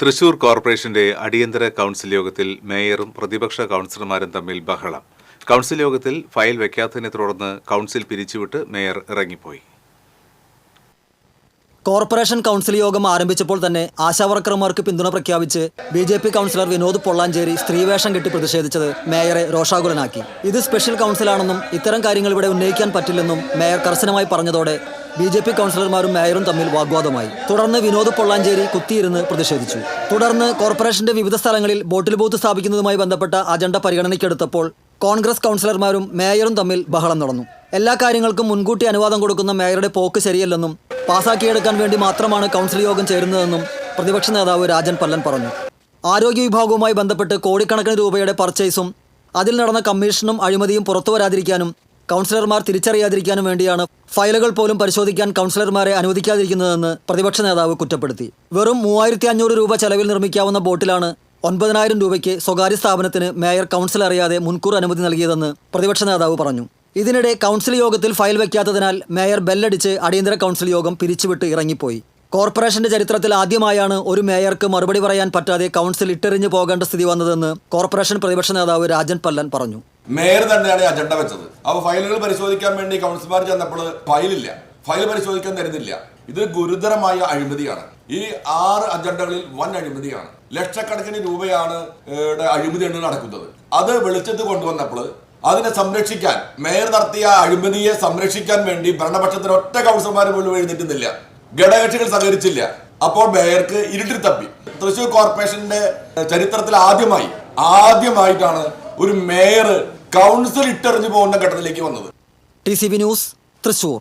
തൃശൂർ കോർപ്പറേഷന്റെ അടിയന്തര കൗൺസിൽ യോഗത്തിൽ മേയറും പ്രതിപക്ഷ കൗൺസിലർമാരും തമ്മിൽ ബഹളം. കൗൺസിൽ യോഗത്തിൽ ഫയൽ വയ്ക്കാത്തതിനെ തുടർന്ന് കൗൺസിൽ പിരിച്ചുവിട്ട് മേയർ ഇറങ്ങിപ്പോയി. കോർപ്പറേഷൻ കൗൺസിൽ യോഗം ആരംഭിച്ചപ്പോൾ തന്നെ ആശാവർക്കർമാർക്ക് പിന്തുണ പ്രഖ്യാപിച്ച് B J P councillor Vinod Pollanchery സ്ത്രീവേഷം കെട്ടി പ്രതിഷേധിച്ചത് മേയറെ രോഷാകുലനാക്കി ഇത് സ്പെഷ്യൽ കൗൺസിലാണെന്നും ഇത്തരം കാര്യങ്ങൾ ഇവിടെ ഉന്നയിക്കാൻ പറ്റില്ലെന്നും മേയർ കർശനമായി പറഞ്ഞതോടെ ബി ജെ പി കൗൺസിലർമാരും മേയറും തമ്മിൽ വാഗ്വാദമായി. തുടർന്ന് വിനോദ് പൊള്ളാഞ്ചേരി കുത്തിയിരുന്ന് പ്രതിഷേധിച്ചു. തുടർന്ന് കോർപ്പറേഷന്റെ വിവിധ സ്ഥലങ്ങളിൽ ബോട്ടിൽ ബൂത്ത് സ്ഥാപിക്കുന്നതുമായി ബന്ധപ്പെട്ട അജണ്ട പരിഗണനയ്ക്കെടുത്തപ്പോൾ കോൺഗ്രസ് കൗൺസിലർമാരും മേയറും തമ്മിൽ ബഹളം നടന്നു. എല്ലാ കാര്യങ്ങൾക്കും മുൻകൂട്ടി അനുവാദം കൊടുക്കുന്ന മേയറുടെ പോക്ക് ശരിയല്ലെന്നും പാസാക്കിയെടുക്കാൻ വേണ്ടി മാത്രമാണ് കൗൺസിൽ യോഗം ചേരുന്നതെന്നും പ്രതിപക്ഷ നേതാവ് രാജൻ പല്ലൻ പറഞ്ഞു. ആരോഗ്യ വിഭാഗവുമായി ബന്ധപ്പെട്ട് കോടിക്കണക്കിന് രൂപയുടെ പർച്ചേസും അതിൽ നടന്ന കമ്മീഷനും അഴിമതിയും പുറത്തു വരാതിരിക്കാനും കൗൺസിലർമാർ തിരിച്ചറിയാതിരിക്കാനും വേണ്ടിയാണ് ഫയലുകൾ പോലും പരിശോധിക്കാൻ കൗൺസിലർമാരെ അനുവദിക്കാതിരിക്കുന്നതെന്ന് പ്രതിപക്ഷ നേതാവ് കുറ്റപ്പെടുത്തി. വെറും മൂവായിരത്തി രൂപ ചെലവിൽ നിർമ്മിക്കാവുന്ന ബോട്ടിലാണ് ഒൻപതിനായിരം രൂപയ്ക്ക് സ്വകാര്യ സ്ഥാപനത്തിന് മേയർ കൗൺസിൽ അറിയാതെ മുൻകൂർ അനുമതി നൽകിയതെന്ന് പ്രതിപക്ഷ നേതാവ് പറഞ്ഞു. ഇതിനിടെ കൗൺസിൽ യോഗത്തിൽ ഫയൽ വയ്ക്കാത്തതിനാൽ മേയർ ബെല്ലടിച്ച് അടിയന്തര കൗൺസിൽ യോഗം പിരിച്ചുവിട്ട് ഇറങ്ങിപ്പോയി. കോർപ്പറേഷന്റെ ചരിത്രത്തിൽ ആദ്യമായാണ് ഒരു മേയർക്ക് മറുപടി പറയാൻ പറ്റാതെ കൗൺസിൽ ഇട്ടെറിഞ്ഞു പോകേണ്ട സ്ഥിതി വന്നതെന്ന് കോർപ്പറേഷൻ പ്രതിപക്ഷ നേതാവ് രാജൻ പല്ലൻ പറഞ്ഞു. മേയർ തന്നെയാണ് അജണ്ട വെച്ചത്. അപ്പൊ ഫയലുകൾ പരിശോധിക്കാൻ വേണ്ടി കൗൺസിലർമാർ ചെന്നപ്പോൾ ഫയലില്ല. ഫയൽ പരിശോധിക്കാൻ തരുന്നില്ല ഇത് ഗുരുതരമായ അഴിമതിയാണ്. ഈ ആറ് അജണ്ടകളിൽ വൻ അഴിമതിയാണ്. ലക്ഷക്കണക്കിന് രൂപയാണ് അഴിമതിയാണ് നടക്കുന്നത്. അത് വെളിച്ചത്ത് കൊണ്ടുവന്നപ്പോൾ അതിനെ സംരക്ഷിക്കാൻ മേയർ നടത്തിയ അഴിമതിയെ സംരക്ഷിക്കാൻ വേണ്ടി ഭരണപക്ഷത്തിന് ഒറ്റ കൗൺസിലർമാർ പോലും എഴുന്നേറ്റുന്നില്ല ഘടകകക്ഷികൾ സഹകരിച്ചില്ല. അപ്പോൾ മേയർക്ക് ഇരുട്ടിൽ തപ്പി. തൃശൂർ കോർപ്പറേഷന്റെ ചരിത്രത്തിൽ ആദ്യമായി ആദ്യമായിട്ടാണ് ഒരു മേയർ കൗൺസിൽ ഇട്ടെറിഞ്ഞു പോകുന്ന ഘട്ടത്തിലേക്ക് വന്നത്. T news Thrissur.